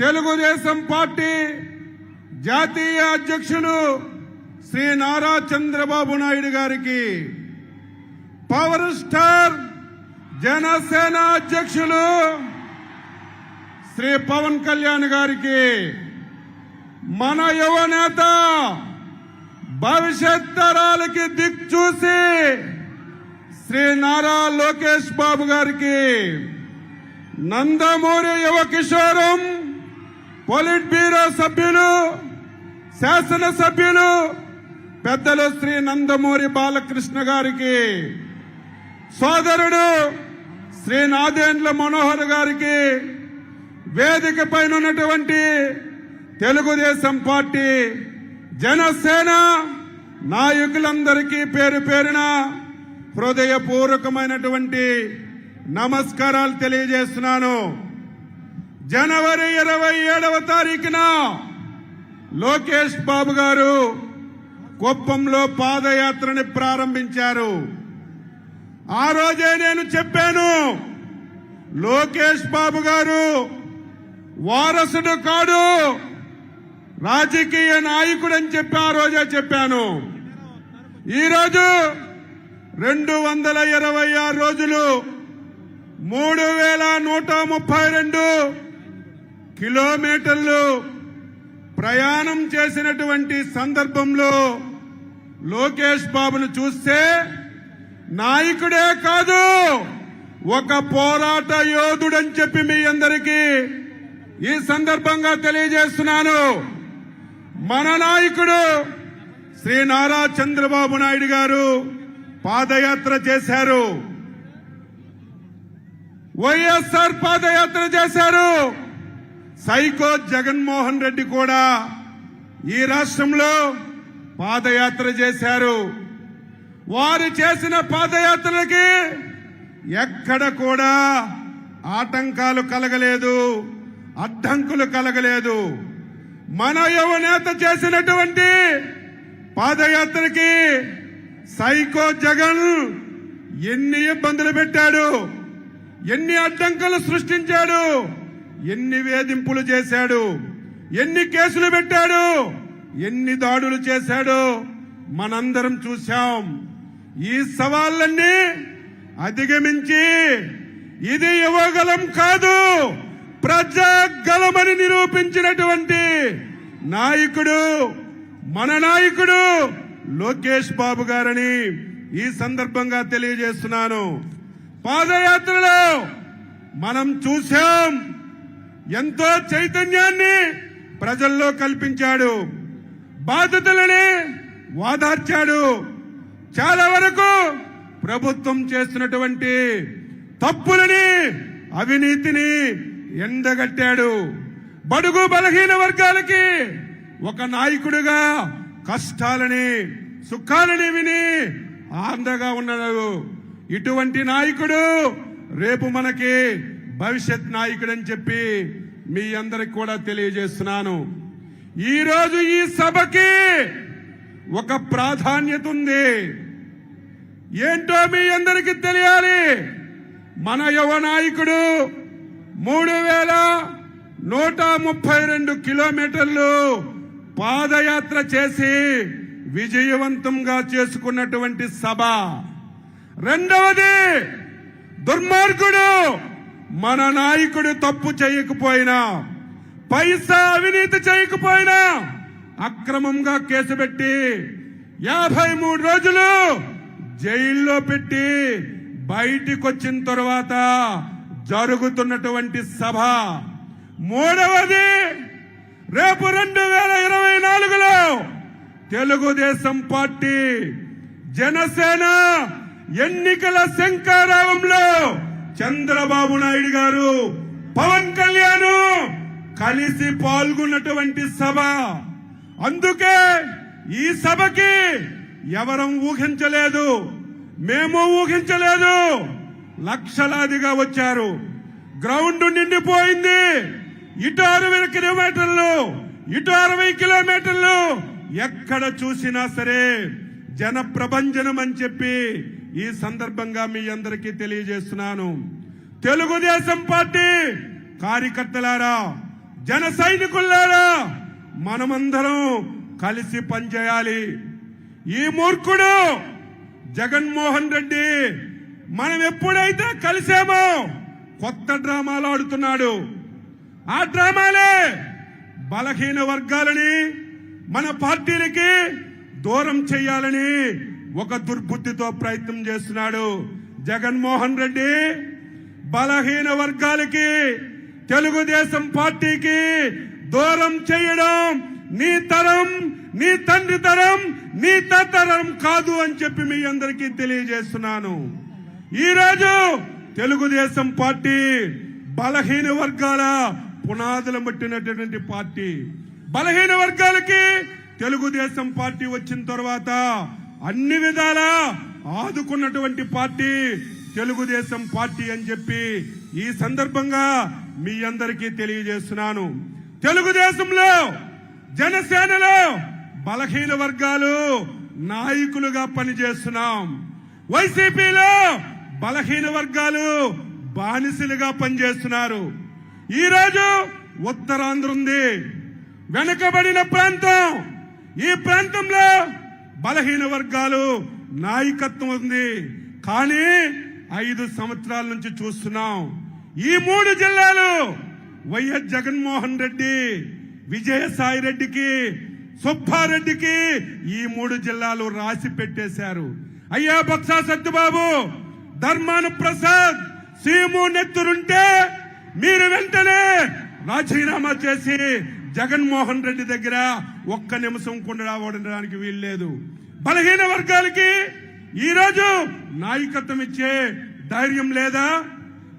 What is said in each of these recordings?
Telugu Desam party జాతీయ అధ్యక్షులు శ్రీ నారా చంద్రబాబు నాయుడు గారికి పవర్ స్టార్ జనసేన అధ్యక్షులు శ్రీ పవన్ కళ్యాణ్ గారికి మన యువ నేత భవిష్యత్ తరాలకి దిక్చూసి శ్రీ నారా లోకేష్ బాబు గారికి నందమూరి యువ కిషోరం పొలిట్ బ్యూరో సభ్యులు శాసనసభ్యులు పెద్దలు శ్రీ నందమూరి బాలకృష్ణ గారికి సోదరుడు శ్రీ నాదేండ్ల మనోహర్ గారికి వేదిక పైన ఉన్నటువంటి తెలుగుదేశం పార్టీ జనసేన నాయకులందరికీ పేరు పేరున హృదయపూర్వకమైనటువంటి నమస్కారాలు తెలియజేస్తున్నాను. జనవరి ఇరవై ఏడవ తారీఖున లోకేష్ బాబు గారు కుప్పంలో పాదయాత్రని ప్రారంభించారు. ఆ రోజే నేను చెప్పాను లోకేష్ బాబు గారు వారసుడు కాడు రాజకీయ నాయకుడు అని చెప్పి ఆ రోజే చెప్పాను. ఈరోజు రెండు వందల ఇరవై ఆరు రోజులు మూడు వేల నూట ముప్పై రెండు కిలోమీటర్లు ప్రయాణం చేసినటువంటి సందర్భంలో లోకేష్ బాబును చూస్తే నాయకుడే కాదు ఒక పోరాట యోధుడని చెప్పి మీ అందరికీ ఈ సందర్భంగా తెలియజేస్తున్నాను. మన నాయకుడు శ్రీ నారా చంద్రబాబు నాయుడు గారు పాదయాత్ర చేశారు. వైఎస్ఆర్ పాదయాత్ర చేశారు. సైకో జగన్మోహన్ రెడ్డి కూడా ఈ రాష్ట్రంలో పాదయాత్ర చేశారు. వారు చేసిన పాదయాత్రలకి ఎక్కడ కూడా ఆటంకాలు కలగలేదు అడ్డంకులు కలగలేదు. మన యువనేత చేసినటువంటి పాదయాత్రకి సైకో జగన్ ఎన్ని ఇబ్బందులు పెట్టాడు ఎన్ని అడ్డంకులు సృష్టించాడు ఎన్ని వేధింపులు చేశాడు? ఎన్ని కేసులు పెట్టాడు? ఎన్ని దాడులు చేశాడు? మనందరం చూశాం. ఈ సవాళ్ళన్నీ అధిగమించి ఇది యువగలం కాదు ప్రజాగలమని నిరూపించినటువంటి నాయకుడు మన నాయకుడు లోకేష్ బాబు గారని ఈ సందర్భంగా తెలియజేస్తున్నాను. పాదయాత్రలో మనం చూశాం. ఎంతో చైతన్యాన్ని ప్రజల్లో కల్పించాడు. బాధితులని వాదార్చాడు. చాలా వరకు ప్రభుత్వం చేస్తున్నటువంటి తప్పులని అవినీతిని ఎండగట్టాడు. బడుగు బలహీన వర్గాలకి ఒక నాయకుడిగా కష్టాలని సుఖాలని విని ఆందగా ఉన్నాడు. ఇటువంటి నాయకుడు రేపు మనకి భవిష్యత్ నాయకుడు అని చెప్పి మీ అందరికి కూడా తెలియజేస్తున్నాను. ఈరోజు ఈ సభకి ఒక ప్రాధాన్యత ఉంది. ఏంటో మీ అందరికీ తెలియాలి. మన యువ నాయకుడు మూడు వేల నూట ముప్పై రెండు కిలోమీటర్లు పాదయాత్ర చేసి విజయవంతంగా చేసుకున్నటువంటి సభ. రెండవది దుర్మార్గుడు మన నాయకుడు తప్పు చేయకపోయినా పైసా అవినీతి చేయకపోయినా అక్రమంగా కేసు పెట్టి యాభై మూడు రోజులు జైల్లో పెట్టి బయటికొచ్చిన తర్వాత జరుగుతున్నటువంటి సభ. మూడవది రేపు రెండు వేల ఇరవై నాలుగులో తెలుగుదేశం పార్టీ జనసేన ఎన్నికల శంకారావంలో చంద్రబాబు నాయుడు గారు పవన్ కళ్యాణ్ కలిసి పాల్గొన్నటువంటి సభ. అందుకే ఈ సభకి ఎవరం ఊహించలేదు. మేము ఊహించలేదు. లక్షలాదిగా వచ్చారు. గ్రౌండ్ నిండిపోయింది. ఇటు అరవై కిలోమీటర్లు ఇటు అరవై కిలోమీటర్లు ఎక్కడ చూసినా సరే జన ప్రభంజనం అని చెప్పి ఈ సందర్భంగా మీ అందరికీ తెలియజేస్తున్నాను. తెలుగుదేశం పార్టీ కార్యకర్తలారా జన సైనికులారా మనమందరం కలిసి పనిచేయాలి. ఈ మూర్ఖుడు జగన్మోహన్ రెడ్డి మనం ఎప్పుడైతే కలిసామో కొత్త డ్రామాలు ఆడుతున్నాడు. ఆ డ్రామాలే బలహీన వర్గాలని మన పార్టీలకి దూరం చేయాలని ఒక దుర్బుద్ధితో ప్రయత్నం చేస్తున్నాడు. జగన్మోహన్ రెడ్డి బలహీన వర్గాలకి తెలుగుదేశం పార్టీకి దూరం చేయడం నీ తరం నీ తండ్రి తరం నీ తరం కాదు అని చెప్పి మీ అందరికీ తెలియజేస్తున్నాను. ఈరోజు తెలుగుదేశం పార్టీ బలహీన వర్గాల పునాదులు పట్టినటువంటి పార్టీ. బలహీన వర్గాలకి తెలుగుదేశం పార్టీ వచ్చిన తర్వాత అన్ని విధాలా ఆదుకున్నటువంటి పార్టీ తెలుగుదేశం పార్టీ అని చెప్పి ఈ సందర్భంగా మీ అందరికీ తెలియజేస్తున్నాను. తెలుగుదేశంలో జనసేనలో బలహీన వర్గాలు నాయకులుగా పనిచేస్తున్నాం. వైసీపీలో బలహీన వర్గాలు బానిసలుగా పనిచేస్తున్నారు. ఈరోజు ఉత్తరాంధ్ర ఉంది. వెనుకబడిన ప్రాంతం ఈ ప్రాంతంలో బలహీన వర్గాలు నాయకత్వం ఉంది. కానీ ఐదు సంవత్సరాల నుంచి చూస్తున్నాం. ఈ మూడు జిల్లాలు వైఎస్ జగన్మోహన్ రెడ్డి విజయసాయి రెడ్డికి సుబ్బారెడ్డికి ఈ మూడు జిల్లాలు రాసి పెట్టేశారు. అయ్యా బొత్స సత్యబాబు ధర్మాను ప్రసాద్ సీము నెత్తురుంటే మీరు వెంటనే రాజీనామా చేసి జగన్మోహన్ రెడ్డి దగ్గర ఒక్క నిమిషం కూడా ఉండడానికి వీల్లేదు. బలహీన వర్గాలకి ఈరోజు నాయకత్వం ఇచ్చే ధైర్యం లేదా?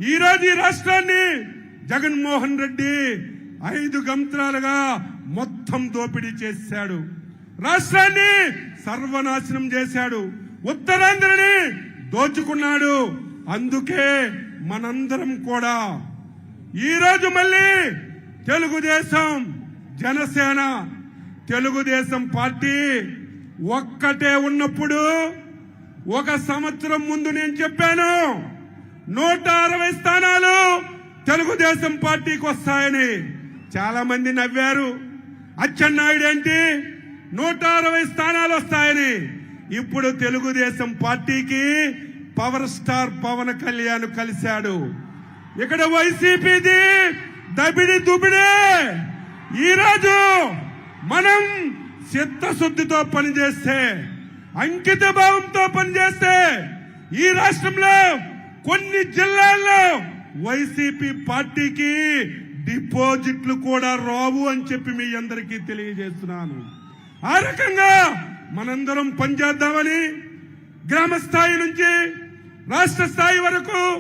ఈరోజు ఈ రాష్ట్రాన్ని జగన్మోహన్ రెడ్డి ఐదు గంత్రాలుగా మొత్తం దోపిడీ చేశాడు. రాష్ట్రాన్ని సర్వనాశనం చేశాడు. ఉత్తరాంధ్రని దోచుకున్నాడు. అందుకే మనందరం కూడా. ఈరోజు మళ్ళీ తెలుగుదేశం జనసేన తెలుగుదేశం పార్టీ ఒక్కటే ఉన్నప్పుడు ఒక సంవత్సరం ముందు నేను చెప్పాను నూట అరవై స్థానాలు తెలుగుదేశం పార్టీకి వస్తాయని. చాలా మంది నవ్వారు అచ్చెన్నాయుడు ఏంటి? నూట అరవై స్థానాలు వస్తాయని. ఇప్పుడు తెలుగుదేశం పార్టీకి పవర్ స్టార్ పవన్ కళ్యాణ్ కలిశాడు. ఇక్కడ వైసీపీది దబిడి దుబిడే. ఈరోజు మనం చిత్తశుద్ధితో పనిచేస్తే అంకిత భావంతో పనిచేస్తే ఈ రాష్ట్రంలో కొన్ని జిల్లాల్లో వైసీపీ పార్టీకి డిపాజిట్లు కూడా రావు అని చెప్పి మీ అందరికీ తెలియజేస్తున్నాను. ఆ రకంగా మనందరం పనిచేద్దామని గ్రామ స్థాయి నుంచి రాష్ట్ర స్థాయి వరకు